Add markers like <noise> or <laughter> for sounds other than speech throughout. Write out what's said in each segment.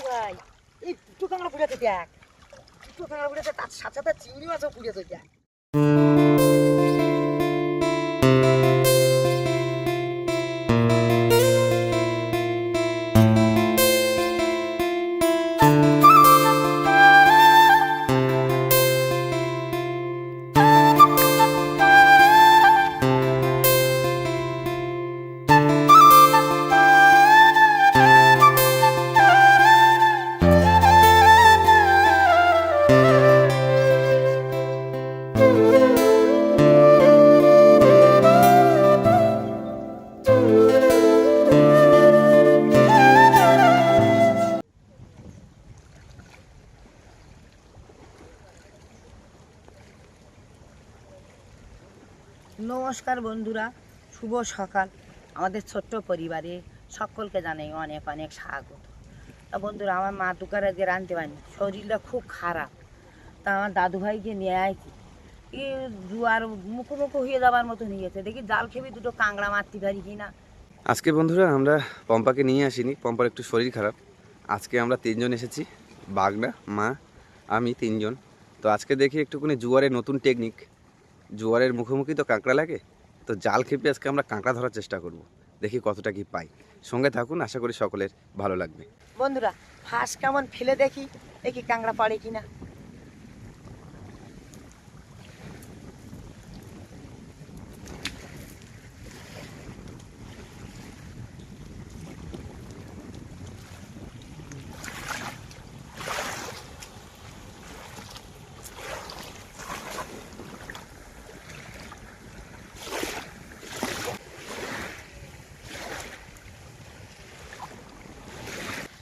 ভাই এই কাঁকড়া পুড়েছে দেখ। দুটো কাঁকড়া পুড়েছে তার সাথে সাথে চিংড়ি মাছও পুড়েছে দেখ। বন্ধুরা, শুভ সকাল। আমাদের ছোট্ট পরিবারে সকলকে জানাই অনেক অনেক স্বাগত। তা বন্ধুরা, আমার মা দুকার আজকে রাঁধতে পারিনি, শরীরটা খুব খারাপ। তা আমার দাদু ভাইকে নিয়ে আইছি এই জুয়ার মুখোমুখি হয়ে যাবার মতো নিয়ে গেছে। দেখি জাল খেবি, দুটো কাঁকড়া মারতে পারি কি না? আজকে বন্ধুরা, আমরা পম্পাকে নিয়ে আসিনি। পম্পার একটু শরীর খারাপ। আজকে আমরা তিনজন এসেছি, বাগনা, মা, আমি তিনজন। তো আজকে দেখি একটুখানি জুয়ারের নতুন টেকনিক জুয়ারের মুখোমুখি তো কাঁকড়া লাগে। তো জাল খেপে আজকে আমরা কাঁকড়া ধরার চেষ্টা করব। দেখি কতটা কি পাই। সঙ্গে থাকুন, আশা করি সকলের ভালো লাগবে। বন্ধুরা ফাঁস কেমন ফেলে দেখি দেখি কাঁকড়া পারে কি না এবার দেখ কতটা মাছ পুড়েছে একটা কাঁকড়া পুড়েছে দেখ দেখ কাঁকড়া পুড়েছে একটা কাঁকড়া পুড়েছে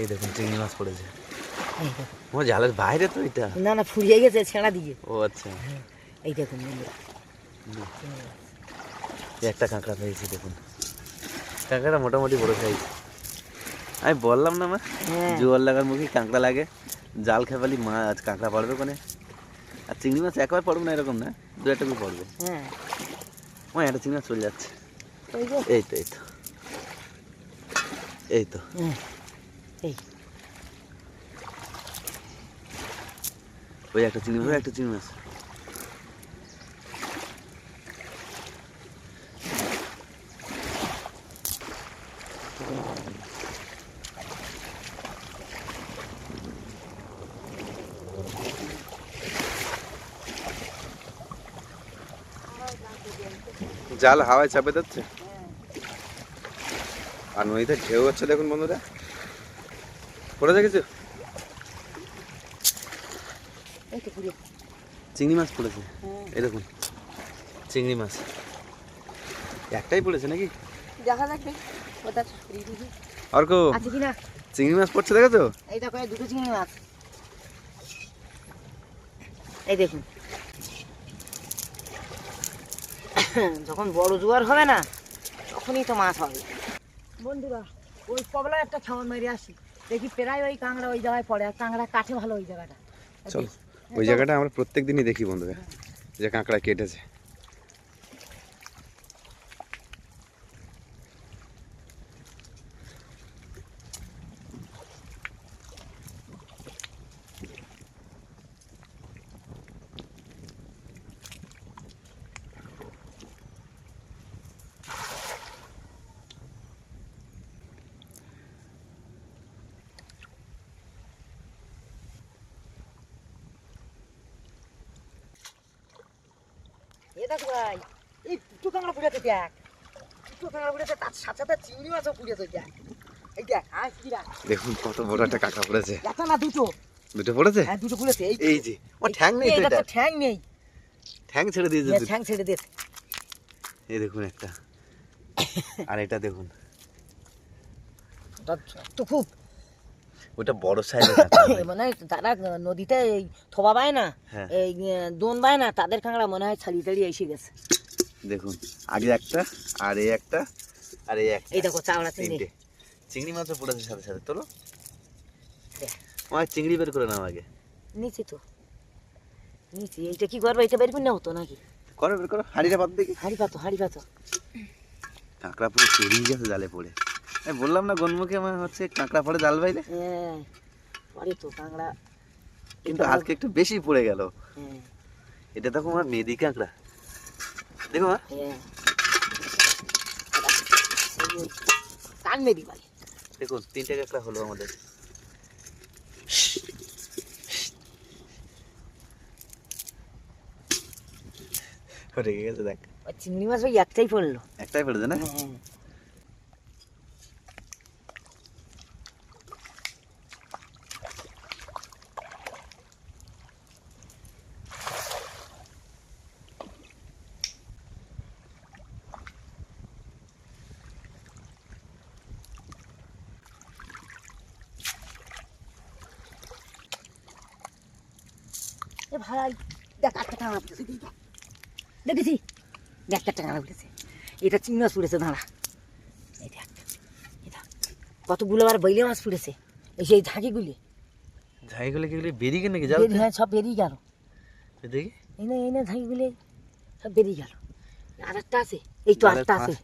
এই দেখুন চিংড়ি মাছ পড়েছে। ও জালের বাইরে তো এটা? না না ফুরিয়ে গেছে ছেঁড়া দিয়ে। ও আচ্ছা। এই দেখুন একটা কাঁকড়া পেয়েছি দেখুন। কাঁকড়া মোটামুটি বড় সাইজ আমি বললাম না মা। হ্যাঁ। জোয়ার লাগার মুখে কাঁকড়া লাগে। জাল খেপালি মাছ কাঁকড়া পড়বে ওখানে আর চিংড়ি মাছ একবার পড়বে না এরকম না দু একটা করে পড়বে। হ্যাঁ। ও একটা চিংড়ি মাছ চলে যাচ্ছে। এই তো এই তো। এই তো। হ্যাঁ। এই। ওই একটা চিংড়ি ওই একটা চিংড়ি মাছ। জাল হাওয়ায় চাপে যাচ্ছে আর নদীতে ঢেউ হচ্ছে দেখুন বন্ধুরা। পড়ে দেখেছ? এই তো চিংড়ি মাছ পড়েছে? হ্যাঁ। এই দেখুন চিংড়ি মাছ। একটাই পড়েছে নাকি? দেখা যাক অর্ক চিংড়ি মাছ পড়ছে দেখেছ? দেখো এই দুটো চিংড়ি মাছ। এই দেখুন। যখন বড় জোয়ার হবে না তখনই তো মাছ হবে। বন্ধুরা ওই কবলা একটা খাওয়ান মেরে আসি। দেখি প্রায় ওই কাঁকড়া ওই জায়গায় পড়ে আর কাঁকড়া কাঠে ভালো ওই জায়গাটা। চলো ওই জায়গাটা আমরা প্রত্যেক দিনই দেখি বন্ধুরা যে কাঁকড়া কেটেছে। এ দেখ ভাই এই দুটো কাঁকড়া পুড়েছে দেখ। দুটো কাঁকড়া পুড়েছে তার সাথে সাথে চিংড়ি মাছও পুড়েছে দেখ। এই দেখ আয় কিরা দেখুন কত বড় একটা কাঁকড়া পড়েছে। একটা না দুটো। দুটো পড়েছে? হ্যাঁ দুটো পুড়েছে এই এই যে ও ঠ্যাং নেই তো এটা? ঠ্যাং নেই। ঠ্যাং ছেড়ে দিয়েছে। ঠ্যাং ছেড়ে দে এই দেখুন একটা। আর এটা দেখুন। তো খুব ওটা বড় সাইজের মানে যারা নদীতে এই থোবা পায় না হ্যাঁ। এই দোন পায় না তাদের কাঁকড়া মনে হয় ছাড়িয়ে ছাড়িয়ে এসে গেছে। দেখুন আগে একটা আর এই একটা আর এই একটা। এই দেখো চাওড়া চিংড়ি। চিংড়ি মাছও পড়েছে সাথে সাথে তোলো। আমার চিংড়ি বের করে নাও আগে। নিচে তো। নিচে এইটা কি করব? এটা বের করে না হতো নাকি? করো বের করো হাড়িটা পাত দেখি হাড়ি পাতো হাড়ি পাতো কাঁকড়া পুরো চড়িয়ে গেছে জালে পড়ে। আমি বললাম না গনমুখে আমার হচ্ছে কাঁকড়া পড়ে জাল বাইরে হ্যাঁ তো কাঁকড়া। কিন্তু আজকে একটু বেশি পড়ে গেল। হ্যাঁ। এটা দেখো আমার মেদি কাঁকড়া। দেখো মা। হ্যাঁ। কান বাড়ি দেখুন তিনটে কাঁকড়া হলো আমাদের। রেগে গেছে দেখ। চিংড়ি মাছ ওই একটাই পড়ল। একটাই পড়েছে না হ্যাঁ এ ভাই দেখ একটা টাঙা উঠেছে দেখ। দেখেছি দেখ একটা টাঙা উঠেছে। এটা চিংড়ি মাছ পড়েছে দাঁড়া। এই দেখ এটা কতগুলো আর বৈলে মাছ পড়েছে এই সেই ঝাঁকিগুলি। ঝাইগুলো কি বেরিয়ে গেল নাকি? জাল হ্যাঁ সব বেরিয়ে গেল। দেখি। এই না এই না ঝাঁকিগুলি। সব বেরিয়ে গেল। আর একটা আছে। এই তো জালের একটা আছে।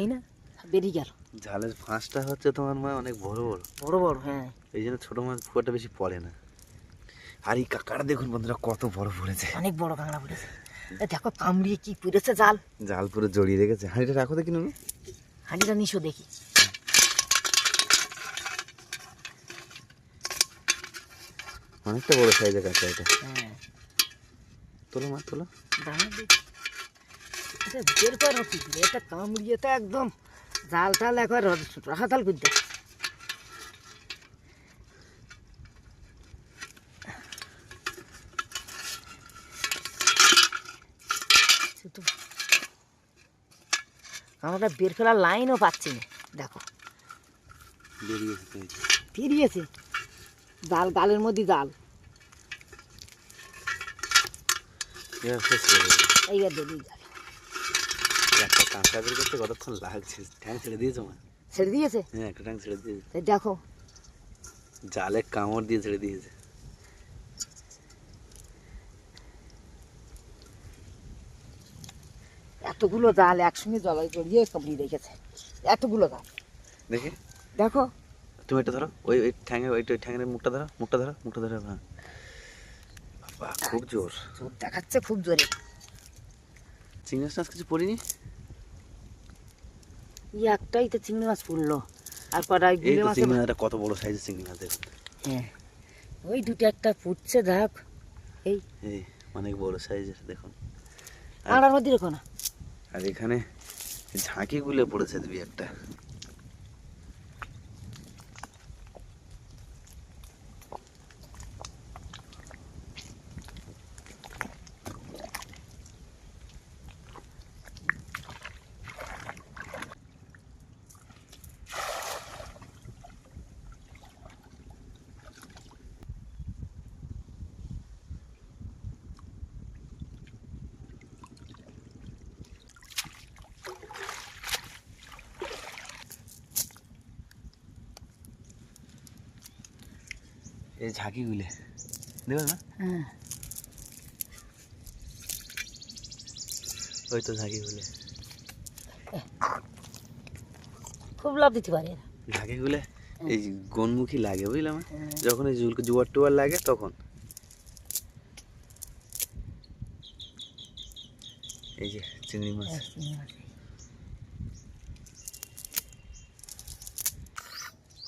এই না সব বেরিয়ে গেল। ঝালের ফাঁসটা হচ্ছে তোমার মা অনেক বড় বড়। বড় বড় হ্যাঁ। এই জন্য ছোট মাছ খুব বেশি পড়ে না। আর এই কাকাটা দেখুন বন্ধুরা কত বড় পড়েছে। অনেক বড় কাঁকড়া পড়েছে। দেখো কামড়িয়ে কি পড়েছে জাল। জাল পুরো জড়িয়ে রেখেছে। হাঁড়িটা রাখো দেখি নুনু। হাঁড়িটা নিশো দেখি। অনেকটা বড় সাইজের কাঁকড়া এটা। হ্যাঁ। তোলো মা তোলো। এটা বের কর কি এটা কামড়িয়ে তো একদম জাল টাল একবার রাখাতাল করতে আমরা বের করার লাইনও পাচ্ছি না। দেখো। বেরিয়েছে। জাল গালের মধ্যে জাল। এইবার বেরিয়ে যাবে একটা কাঁকড়া বের করতে কতক্ষণ লাগছে? ঠ্যাং ছেড়ে দিয়েছ মা? ছেড়ে দিয়েছে? হ্যাঁ একটা ঠ্যাং ছেড়ে দিয়েছে। দেখো। জালে কামড় দিয়ে ছেড়ে দিয়েছে। এতগুলো জাল একসঙ্গে জলায় জড়িয়ে কামড়িয়ে রেখেছে। এতগুলো জাল। দেখি। দেখো। তুমি এটা ধরো। ওই ওই ঠ্যাঙে ওই ওই ঠ্যাঙের মুখটা ধরো। মুখটা ধরো মুখটা ধরো হ্যাঁ। খুব জোর। চোখ দেখাচ্ছে খুব জোরে। চিংড়ি মাছ কিছু পড়িনি? ই একটাই তো চিংড়ি মাছ পড়ল। আর কটাই এই গুলে মাছ চিংড়ি মাছটা কত বড় সাইজের চিংড়ি মাছ দেখুন। হ্যাঁ। ওই দুটো একটা ফুটছে দেখ এই। এই অনেক বড় সাইজের দেখুন। আড়ার মধ্যে রেখো না। আর এখানে ঝাঁকি গুলে পড়েছে দুই একটা। এই ঝাঁকি গুলে। দেখো না? হ্যাঁ। ওই তো ঝাঁকি গুলে। খুব লাভ দিতে পারে। এরা। ঝাঁকি গুলে এই গনমুখী লাগে বুঝলাম হ্যাঁ। যখন এই জুল- জোয়ার টোয়ার লাগে তখন। এই যে চিংড়ি মাছ।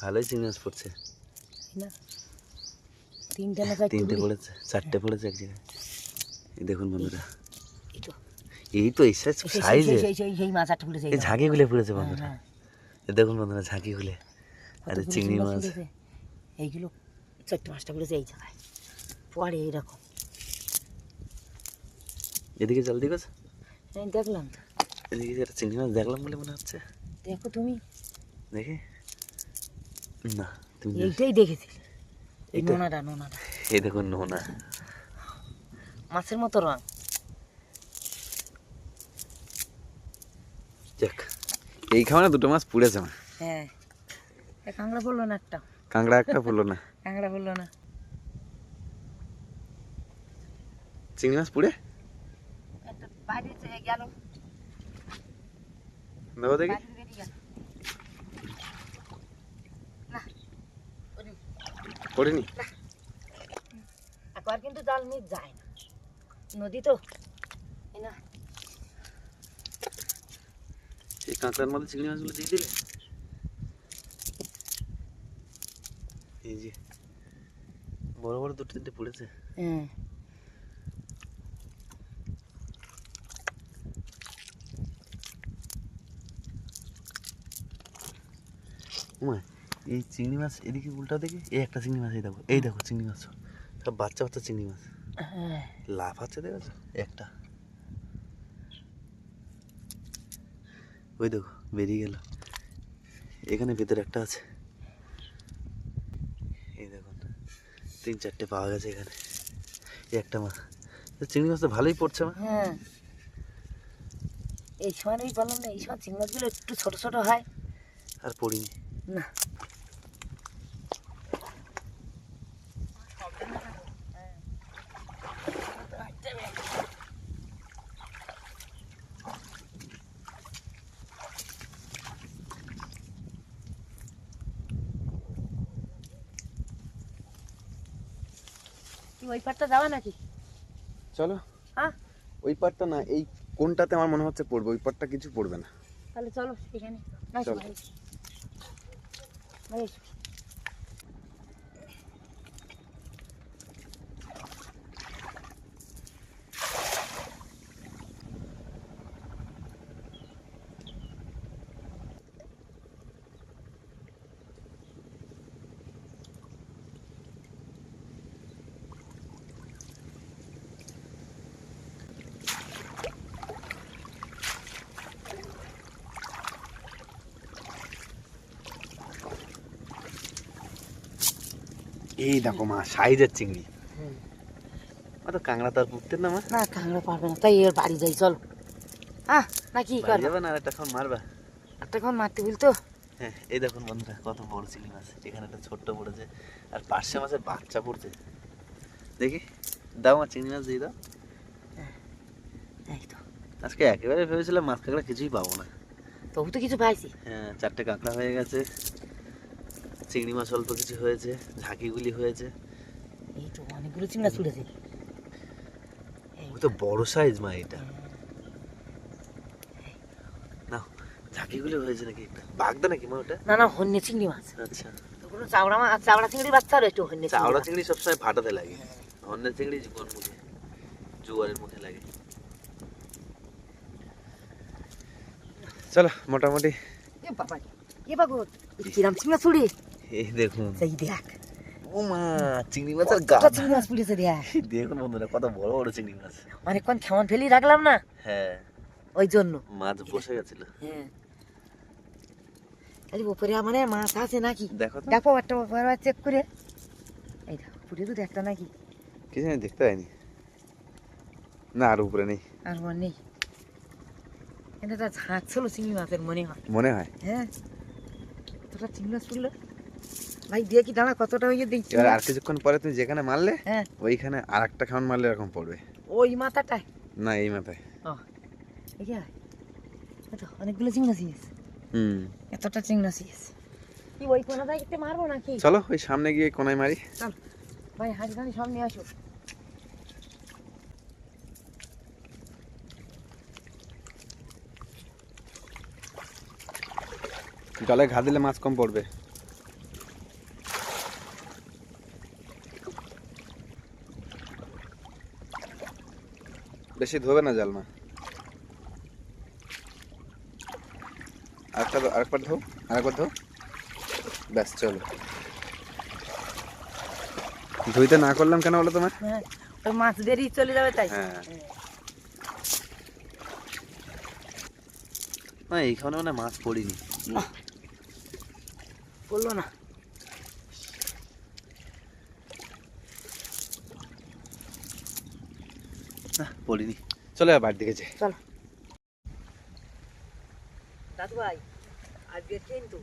ভালোই চিংড়ি মাছ পড়ছে। না। তিনটে না তিনটে পড়েছে। চারটে পড়েছে এক জায়গায় দেখুন বন্ধুরা। এই তো। এই এই। ঝাঁকি গুলে হ্যাঁ, বন্ধুরা। হ্যাঁ। দেখুন বন্ধুরা ঝাঁকি গুলে আরে চিংড়ি মাছ। এইগুলো চারটে মাছটা এই জায়গায়। পরে এইরকম। এদিকে জল দিকে আমি দেখলাম তো। এদিকে একটা চিংড়ি মাছ দেখলাম বলে মনে হচ্ছে। দেখো তুমি। দেখে। না তুমি এইটাই দেখেছি এই নোনাটা নোনাটা। এই দেখুন নোনা। মাছের মতো রং। যাক এই খাওয়া দুটো মাছ আমার হ্যাঁ কাঁকড়া পড়ল না একটা। কাঁকড়া একটা পড়ল না। <laughs> কাঁকড়া পড়ল না। চিংড়ি মাছ পুড়ে? বাইরে গেল। দেবো দেখি বাইরে বেরিয়ে গেল না ওরে, পড়েনি একবার কিন্তু জাল নিয়ে যায় না। নদী তো। না। এই কাঁকড়ার মধ্যে চিংড়ি মাছগুলো দিয়ে দিলে? এই যে বড় বড় দুটো তিনটে পড়েছে। হ্যাঁ। এই চিংড়ি মাছ এদিকে উল্টা দেখি এই একটা চিংড়ি মাছ এই দেখো এই দেখো চিংড়ি মাছ সব। বাচ্চা বাচ্চা চিংড়ি মাছ। হ্যাঁ। লাফ আছে দেখেছ? একটা। ওই দেখো বেরিয়ে গেল। এখানে ভেতরে একটা আছে। এই দেখুন তিন চারটে পাওয়া গেছে এখানে। এই একটা মাছ। চিংড়ি মাছ তো ভালোই পড়ছে মা। হ্যাঁ। এই সময় আমি বললাম না এই সময় চিংড়ি মাছগুলো একটু ছোট ছোট হয়। আর পড়িনি। না। ওই যাওয়া নাকি? চলো। হ্যাঁ। ওই পারটা না এই কোনটাতে আমার মনে হচ্ছে পড়বে ওই পাটটা কিছু পড়বে না। তাহলে চলো এখানে। চলো। ভাই। এই দেখো মা সাইজের চিংড়ি। হুম। মা তো কাঁকড়া তার পুঁততে না মা। না কাঁকড়া পারবে না তাই এর বাড়ি যাই চল। আহ না কি করবে যাবে না আর একটা খান মারবা। একটা কোন মারতে বলতো হ্যাঁ এই দেখুন বন্ধুরা কত বড় চিংড়ি মাছ এখানে একটা ছোট্ট পড়েছে আর পার্শে মাছের বাচ্চা পড়ছে। দেখি দাও মা চিংড়ি মাছ দিয়ে দাও। এই তো। আজকে একেবারে ভেবেছিলাম মাছ কাঁকড়া কিছুই পাবো না। তবু তো কিছু পাইছি। হ্যাঁ চারটে কাঁকড়া হয়ে গেছে। চিংড়ি মাছ অল্প কিছু হয়েছে ঝাঁকিগুলি হয়েছে। এই তো অনেকগুলো চিংড়া ছুটেছে তো বড় সাইজ মা এটা। নাও ঝাঁকিগুলি হয়েছে নাকি? বাগদা নাকি মা ওটা? না না হন্যে চিংড়ি মাছ। আচ্ছা। চাওড়া মাছ চাওড়া চিংড়ি বাচ্চা আর একটু হন্যে চিংড়ি চাওড়া চিংড়ি সবসময় ফাটাতে লাগে। অন্য চিংড়ি জীবন মুখে জোয়ারের মুখে লাগে। চলো মোটামুটি। এ বাবা এ বাবু কিরাম চিংড়া ছুড়ে। এই দেখুন। সেই দেখ। ও মা চিংড়ি মাছের গা কত চিংড়ি মাছ পুড়েছে দেখ। দেখুন বন্ধুরা কত বড় বড় চিংড়ি মাছ। অনেকক্ষণ খেমন ফেলি রাখলাম না? হ্যাঁ। ওই জন্য। মাছ বসে গেছিল। হ্যাঁ। খালি উপরে আমার মাছ আছে নাকি? দেখো একটা উপরে চেক করে। এই দেখো পুরে তো একটা নাকি? কি জানি দেখতে পাইনি। না আর উপরে নেই। আর মনে নেই। এটা ঝাঁক ছিল চিংড়ি মাছের মনে হয়। মনে হয়? হ্যাঁ। কতটা চিংড়ি মাছ পড়ল? ভাই দিয়ে কি দাঁড়া কতটা হয়ে দেখছি এবার আর কিছুক্ষণ পরে তুমি যেখানে মারলে হ্যাঁ। ওইখানে আর একটা খাওয়ান মারলে এরকম পড়বে। ওই মাথাটায়? না এই মাথায়। ও এই যে অনেকগুলো চিংড়ি মাছ হুম। এতটা চিংড়ি মাছ কি ওই কোনা জায়গাতে মারবো নাকি? চলো ওই সামনে গিয়ে কোনায় মারি। চল। ভাই হাঁড়ি টানি সব নিয়ে আসো। জলে ঘা দিলে মাছ কম পড়বে। বেশি ধোবে না জাল মা আরেকটা আরেকবার ধো আরেকবার ধো। ব্যাস চলো। ধুইতে না করলাম কেন বলো তোমার? হ্যাঁ ওই মাছ বেরিয়ে চলে যাবে তাই। হ্যাঁ। না এইখানে মানে মাছ পড়িনি। না বলল না। না। বলিনি। চলো বাড়ির দিকে যাই চলো। দাদু ভাই আজকে কিন্তু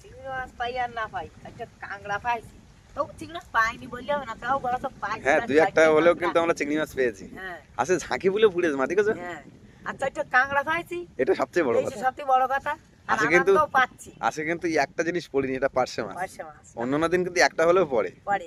চিংড়ি মাছ পাই আর না পাই একটা কাঁকড়া পাইছি। তো চিংড়ি মাছ পাইনি বললে হবে না তাও বড় তো পাইছি হ্যাঁ দুই একটা হলেও কিন্তু আমরা চিংড়ি মাছ পেয়েছি। হ্যাঁ। আসলে ঝাঁকি বলে পুড়েছে মা ঠিক আছে? হ্যাঁ। আর চারটে কাঁকড়া পাইছি। এটা সবচেয়ে বড় কথা। সবচেয়ে বড় কথা আর আচ্ছা, কিন্তু- পাচ্ছি। আসে কিন্তু একটা জিনিস পড়িনি এটা পার্শে মাছ। পার্শে মাছ অন্যান্য দিন কিন্তু একটা হলেও পড়ে। পরে